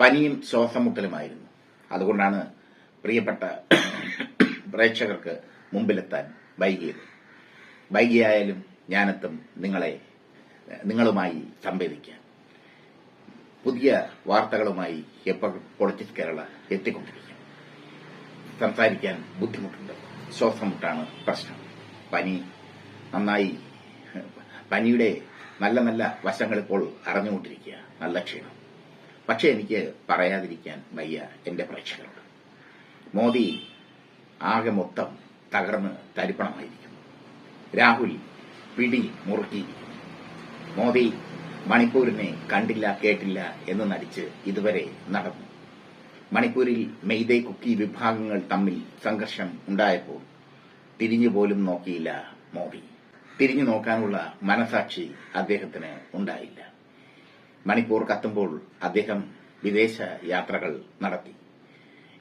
പനിയും ശ്വാസമുട്ടലുമായിരുന്നു. അതുകൊണ്ടാണ് പ്രിയപ്പെട്ട പ്രേക്ഷകർക്ക് മുമ്പിലെത്താൻ വൈകിയത്. വൈകിയായാലും ഞാനെത്തും നിങ്ങളെ നിങ്ങളുമായി സംവേദിക്കാൻ. പുതിയ വാർത്തകളുമായി എപ്പോഴും പൊളിറ്റിക്സ് കേരള എത്തിക്കൊണ്ടിരിക്കും. സംസാരിക്കാൻ ബുദ്ധിമുട്ടുണ്ട്. ശ്വാസമുട്ടാണ് പ്രശ്നം. പനി നന്നായി പനിയുടെ നല്ല നല്ല വശങ്ങൾ ഇപ്പോൾ അറിഞ്ഞുകൊണ്ടിരിക്കുക നല്ല ക്ഷീണം. പക്ഷെ എനിക്ക് പറയാതിരിക്കാൻ വയ്യ എന്റെ പ്രേക്ഷകരോട്. മോദി ആകെ മൊത്തം തകർന്ന് തരിപ്പണമായിരിക്കുന്നു. രാഹുൽ പിടി മുറുക്കി മോദി മണിപ്പൂരിനെ കണ്ടില്ല കേട്ടില്ല എന്ന് നടിച്ച് ഇതുവരെ നടന്നു. മണിപ്പൂരിൽ മെയ്തേ കുക്കി വിഭാഗങ്ങൾ തമ്മിൽ സംഘർഷം ഉണ്ടായപ്പോൾ തിരിഞ്ഞുപോലും നോക്കിയില്ല മോദി. തിരിഞ്ഞു നോക്കാനുള്ള മനസാക്ഷി അദ്ദേഹത്തിന് ഉണ്ടായില്ല. മണിപ്പൂർ കത്തുമ്പോൾ അദ്ദേഹം വിദേശ യാത്രകൾ നടത്തി.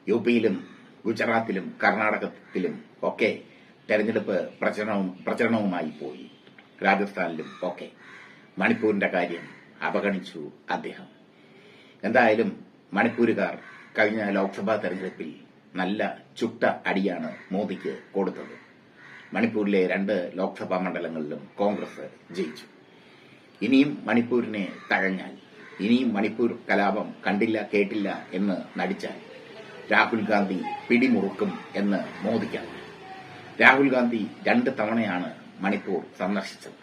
യു പിയിലും ഗുജറാത്തിലും കർണാടകത്തിലും ഒക്കെ തെരഞ്ഞെടുപ്പ് പ്രചരണവും പ്രചരണവുമായി പോയി. രാജസ്ഥാനിലും ഒക്കെ മണിപ്പൂരിന്റെ കാര്യം അവഗണിച്ചു അദ്ദേഹം. എന്തായാലും മണിപ്പൂരുകാർ കഴിഞ്ഞ ലോക്സഭാ തെരഞ്ഞെടുപ്പിൽ നല്ല ചുട്ട അടിയാണ് മോദിക്ക് കൊടുത്തത്. മണിപ്പൂരിലെ രണ്ട് ലോക്സഭാ മണ്ഡലങ്ങളിലും കോൺഗ്രസ് ജയിച്ചു. ഇനിയും മണിപ്പൂരിനെ തഴഞ്ഞാൽ ഇനിയും മണിപ്പൂർ കലാപം കണ്ടില്ല കേട്ടില്ല എന്ന് നടിച്ചാൽ രാഹുൽ ഗാന്ധി പിടിമുറുക്കും എന്ന് മോദിക്കാണ് രാഹുൽ ഗാന്ധി രണ്ട് തവണയാണ് മണിപ്പൂർ സന്ദർശിച്ചത്.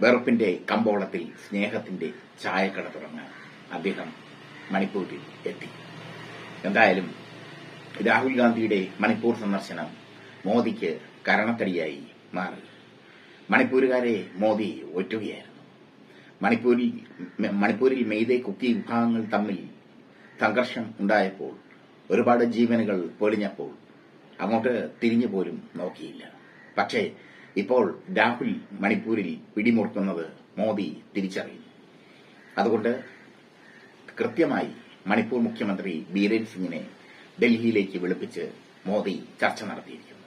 വെറുപ്പിന്റെ കമ്പോളത്തിൽ സ്നേഹത്തിന്റെ ചായക്കട തുടങ്ങാൻ അദ്ദേഹം മണിപ്പൂരിൽ എത്തി. എന്തായാലും രാഹുൽ ഗാന്ധിയുടെ മണിപ്പൂർ സന്ദർശനം മോദിക്ക് കരണത്തടിയായി മാറി. മണിപ്പൂരുകാരെ മോദി ഒറ്റുകയായിരുന്നു. മണിപ്പൂരിൽ മണിപ്പൂരിൽ മെയ്തേ കുക്കി വിഭാഗങ്ങൾ തമ്മിൽ സംഘർഷം ഉണ്ടായപ്പോൾ ഒരുപാട് ജീവനുകൾ പൊലിഞ്ഞപ്പോൾ അങ്ങോട്ട് തിരിഞ്ഞു പോലും നോക്കിയില്ല. പക്ഷേ ഇപ്പോൾ രാഹുൽ മണിപ്പൂരിൽ പിടിമുറുക്കുന്നത് മോദി തിരിച്ചറിയുന്നു അതുകൊണ്ട് കൃത്യമായി മണിപ്പൂർ മുഖ്യമന്ത്രി ബീരേൻ സിംഗിനെ ഡൽഹിയിലേക്ക് വിളിപ്പിച്ച് മോദി ചർച്ച നടത്തിയിരിക്കുന്നു.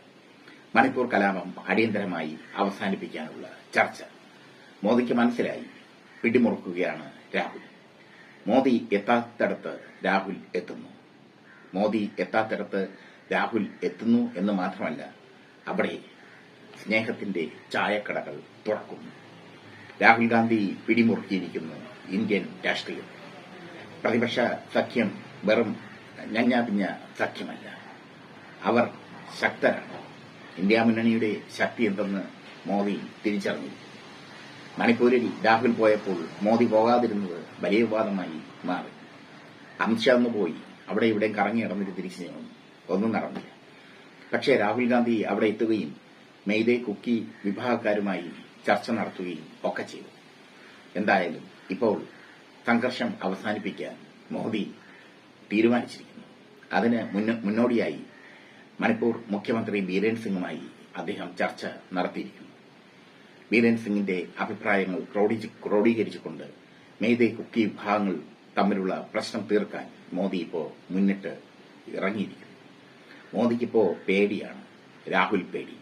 മണിപ്പൂർ കലാപം അടിയന്തരമായി അവസാനിപ്പിക്കാനുള്ള ചർച്ച. മോദിക്ക് മനസ്സിലായി. പിടിമുറുക്കുകയാണ് രാഹുൽ. മോദി എത്താത്തടത്ത് രാഹുൽ എത്തുന്നു. മോദി എത്താത്തിടത്ത് രാഹുൽ എത്തുന്നു എന്ന് മാത്രമല്ല അവിടെ സ്നേഹത്തിന്റെ ചായക്കടകൾ തുറക്കുന്നു. രാഹുൽ ഗാന്ധി പിടിമുറുക്കിയിരിക്കുന്നു ഇന്ത്യൻ രാഷ്ട്രീയം. പ്രതിപക്ഷ സഖ്യം വെറും ഞഞ്ഞാപിഞ്ഞ സഖ്യമല്ല. അവർ ശക്തരാണ്. ഇന്ത്യ മുന്നണിയുടെ ശക്തി എന്തെന്ന് മോദി തിരിച്ചറിഞ്ഞു മണിപ്പൂരിൽ രാഹുൽ പോയപ്പോൾ മോദി പോകാതിരുന്നത് വലിയ വിവാദമായി മാറി. അമിത്ഷാ ഒന്ന് പോയി. അവിടെ ഇവിടെ കറങ്ങി നടന്നിട്ട് തിരിച്ചു ഒന്നും നടന്നില്ല. പക്ഷേ രാഹുൽ ഗാന്ധി അവിടെ എത്തുകയും മെയ്തേ കുക്കി വിഭാഗക്കാരുമായി ചർച്ച നടത്തുകയും ഒക്കെ ചെയ്തു. എന്തായാലും ഇപ്പോൾ സംഘർഷം അവസാനിപ്പിക്കാൻ മോദി തീരുമാനിച്ചിരിക്കുന്നു. അതിന് മുന്നോടിയായി മണിപ്പൂർ മുഖ്യമന്ത്രി ബീരേൻ സിംഗുമായി അദ്ദേഹം ചർച്ച നടത്തിയിരിക്കുന്നു. ബീരേൻ സിംഗിന്റെ അഭിപ്രായങ്ങൾ ക്രോഡീകരിച്ചുകൊണ്ട് മെയ്തേ കുക്കി വിഭാഗങ്ങൾ തമ്മിലുള്ള പ്രശ്നം തീർക്കാൻ മോദി ഇപ്പോ മുന്നിട്ട് ഇറങ്ങിയിരിക്കുന്നു. മോദിക്കിപ്പോ പേടിയാണ് രാഹുൽ പേടി.